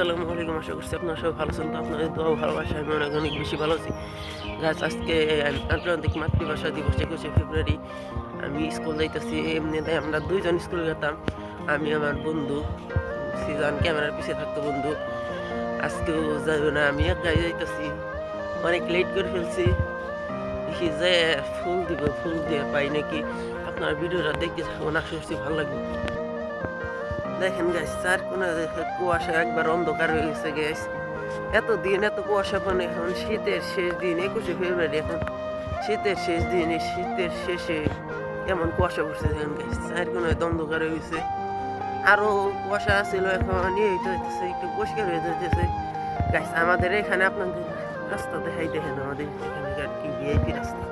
আসসালামু আলাইকুম, আশা করছি আপনারা সবাই ভালো আছেন। তো আপনাদের দোয়া ভালোবাসা, আমি অনেক অনেক বেশি ভালো আছি। গাছ আজকে আন্তর্জাতিক মাতৃভাষা দিবস, একুশে ফেব্রুয়ারি। আমি স্কুল যাইতেছি এমনিতে আমরা দুইজন স্কুল যেতাম। আমি, আমার বন্ধু, সিজন, ক্যামেরার পিছিয়ে থাকতো বন্ধু। আজকেও যাবে না, আমি এক গাড়ি যাইতেছি। অনেক লেট করে ফেলছি। দেখি যে ফুল দিব, ফুল দিয়ে পাই নাকি। আপনার ভিডিওটা দেখতে থাকুন, আশা করছি ভালো লাগবে। দেখেন গাছ চার কোনা কুয়াশা একবার অন্ধকার হয়ে গেছে গ্যাস এত দিন এত কুয়াশা মানে এখন শীতের শেষ দিন, একুশে ফেব্রুয়ারি এখন। শীতের শেষ দিন শীতের শেষে এমন কুয়াশা পড়ছে দেখেন গাছ চার কোনায় অন্ধকার হয়ে গেছে। আরও কুয়াশা ছিল এখন ইয়ে হইতেছে, একটু পরিষ্কার হয়ে যেতেছে গাছ আমাদের এখানে আপনাদের রাস্তা দেখাই, দেখেন আমাদের এখানকার কি ভিআইপি রাস্তা।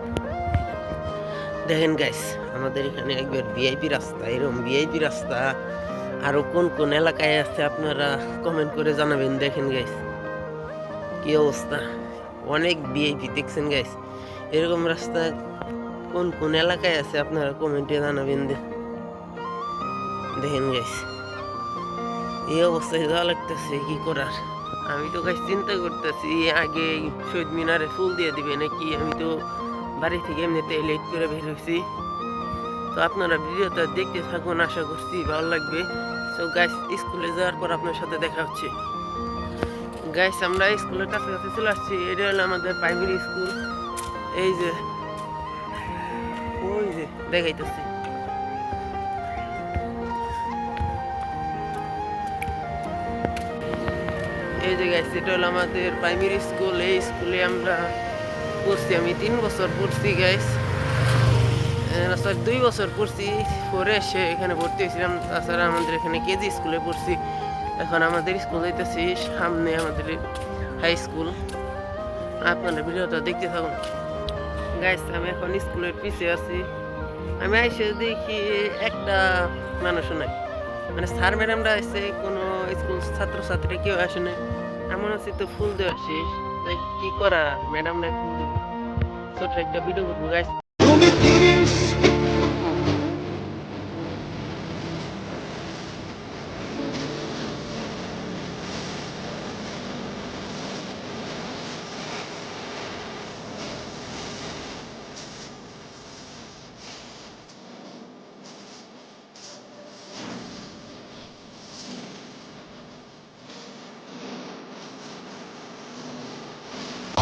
দেখেন গাইস আমাদের এখানে একবার ভিআইপি রাস্তা এরকম ভিআইপি রাস্তা। আরও কোন কোন এলাকায় আছে আপনারা কমেন্ট করে জানাবেন, দেখেন গাইস কি অবস্থা? অনেক ভিআইপি দেখছেন গাইস এরকম রাস্তা কোন কোন এলাকায় আছে আপনারা কমেন্টে জানাবেন দেখেন গাইস এই অবস্থায় যাওয়া লাগতেছে, কি করার? আমি তো গাছ চিন্তা করতেছি আগে শহীদ মিনারে ফুল দিয়ে দিবে নাকি? আমি তো বাড়ি থেকে এমনিতে লেট করে বের হয়েছি। তো আপনারা ভিডিওটা দেখতে থাকুন, আশা করছি ভালো লাগবে। তো গাইস স্কুলে যাওয়ার পর আপনার সাথে দেখা হচ্ছে। গাইস আমরা স্কুলের কাছাকাছি চলে আসছি। এটা হলো আমাদের প্রাইমারি স্কুল এই যে, ওই যে, দেখাইতেছি। এই যে গাইস এটা হলো আমাদের প্রাইমারি স্কুল এই স্কুলে আমরা পড়ছি, আমি তিন বছর পড়ছি গাইস দুই বছর পড়ছি পরে এসে এখানে ভর্তি হয়েছিলাম। তাছাড়া আমাদের এখানে কেজি স্কুলে পড়ছি। এখন আমাদের স্কুল যাইতেছি সামনে আমাদের হাই স্কুল আপনারা ভিডিওটা দেখতে থাকুন। গাইস আমি এখন স্কুলের পিছে আছি। আমি আইসে দেখি একটা মানুষও নাই। মানে স্যার ম্যাডামরা এসে কোনো স্কুল ছাত্রছাত্রী কেউ আসে না এমন আছে তো ফুল দেওয়া শেষ। তাই কি করা? ম্যাডামরা ছোট একটা ভিডিও করব গাইস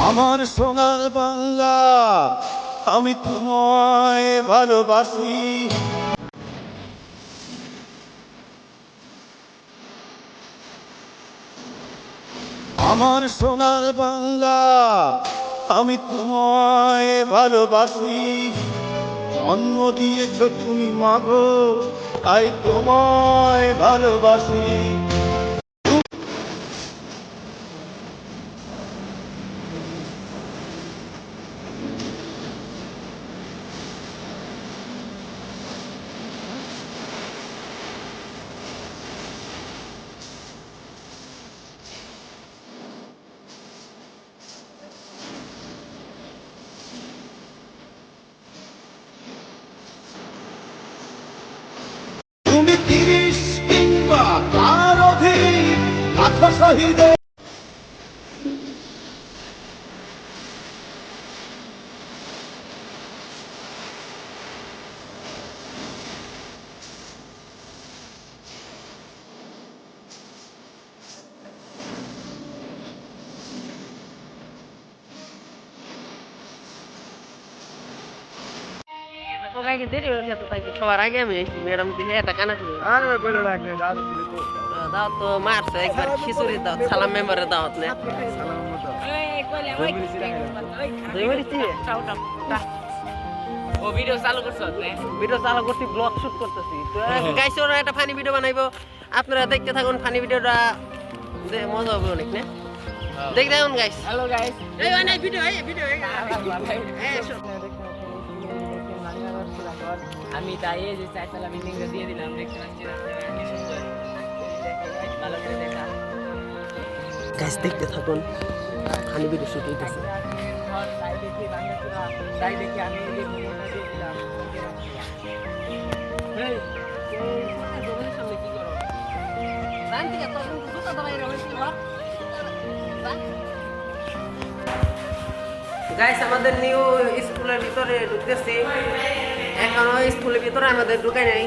আমার সোনার বাংলা, আমি তোমায় ভালোবাসি। আমার সোনার বাংলা, আমি তোমায় ভালোবাসি। জন্ম দিয়েছ তুমি মাগো, তাই তোমায় ভালোবাসি। শহীদে সবাইকে দেরি হয়ে যেত তাই সবার আগে আমি এসেছি ম্যাডাম দিকে একটা কানা ছিল আরে বলে লাগবে দাওয়াত তো মারছে একবার খিচুড়ি দাওয়াত সালাম মেম্বারের দাওয়াত না। দুই মিনিট দিয়ে ও ভিডিও চালু ভিডিও চালু করছি ব্লগ শুট করতেছি। তো গাইছে ওরা একটা ফানি ভিডিও বানাইবো। আপনারা দেখতে থাকুন ফানি ভিডিওটা মজা হবে অনেক না? দেখতে থাকুন গাইস হ্যালো গাইস এই অনেক ভিডিও এই ভিডিও এই এই আমি তাই এই যে দিয়ে দিলাম দেখতে দিয়ে দেখতে থাকুন। এই, সামনে কি করো? গাইস আমাদের নিউ স্কুলের ভিতরে ঢুকতেছি। এখনও স্কুলের ভিতরে আমাদের ঢুকাই নাই।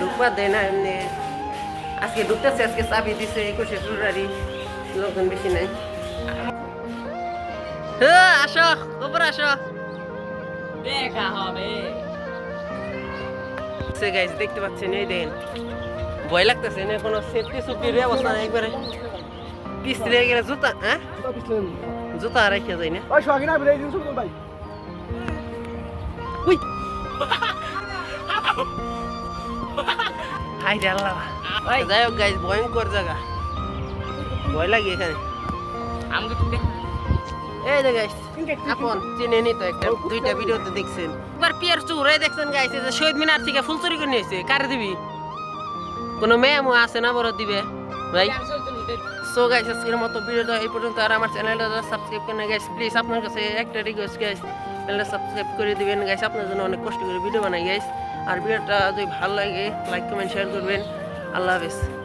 ঢুকবার দেয় না এমনি। আজকে ঢুকতেছে আজকে চাবি দিছে একুশে ফেব্রুয়ারি লোকজন বেশি নাই। হ্যাঁ আসো উপরে আসো। দেখা হবে। সে গাইস দেখতে পাচ্ছেন এই দেন। ভয় লাগতেছে না কোনো সেফটি সুফটির ব্যবস্থা নেই একবারে। পিছলে গেলে জুতা হ্যাঁ? জুতা রাখিয়া যায় না। ওই দিন শুনুন ভাই। উই! হাই আল্লাহ। যাই হোক গাইস ভয়ঙ্কর জায়গা। ভয় লাগে এখানে। এই যে গাইস আপন চিনে নি তো একটা দুইটা ভিডিওতে দেখছেন। একবার পিয়ার চুর এই দেখছেন গাইস যে শহীদ মিনার থেকে ফুল চুরি করে নিয়েছে কারে দিবি? কোনো মেয়ে মো আছে না বড় দিবে? ভাই? সো গাইস আজকের মতো ভিডিওটা এই পর্যন্ত আর আমার চ্যানেলটা সাবস্ক্রাইব করেন গাইস প্লিজ আপনার কাছে একটা রিকোয়েস্ট গাইস চ্যানেলটা সাবস্ক্রাইব করে দিবেন। গাইস আপনার জন্য অনেক কষ্ট করে ভিডিও বানাই গাইস আর ভিডিওটা যদি ভালো লাগে লাইক কমেন্ট শেয়ার করবেন। আল্লাহ হাফেজ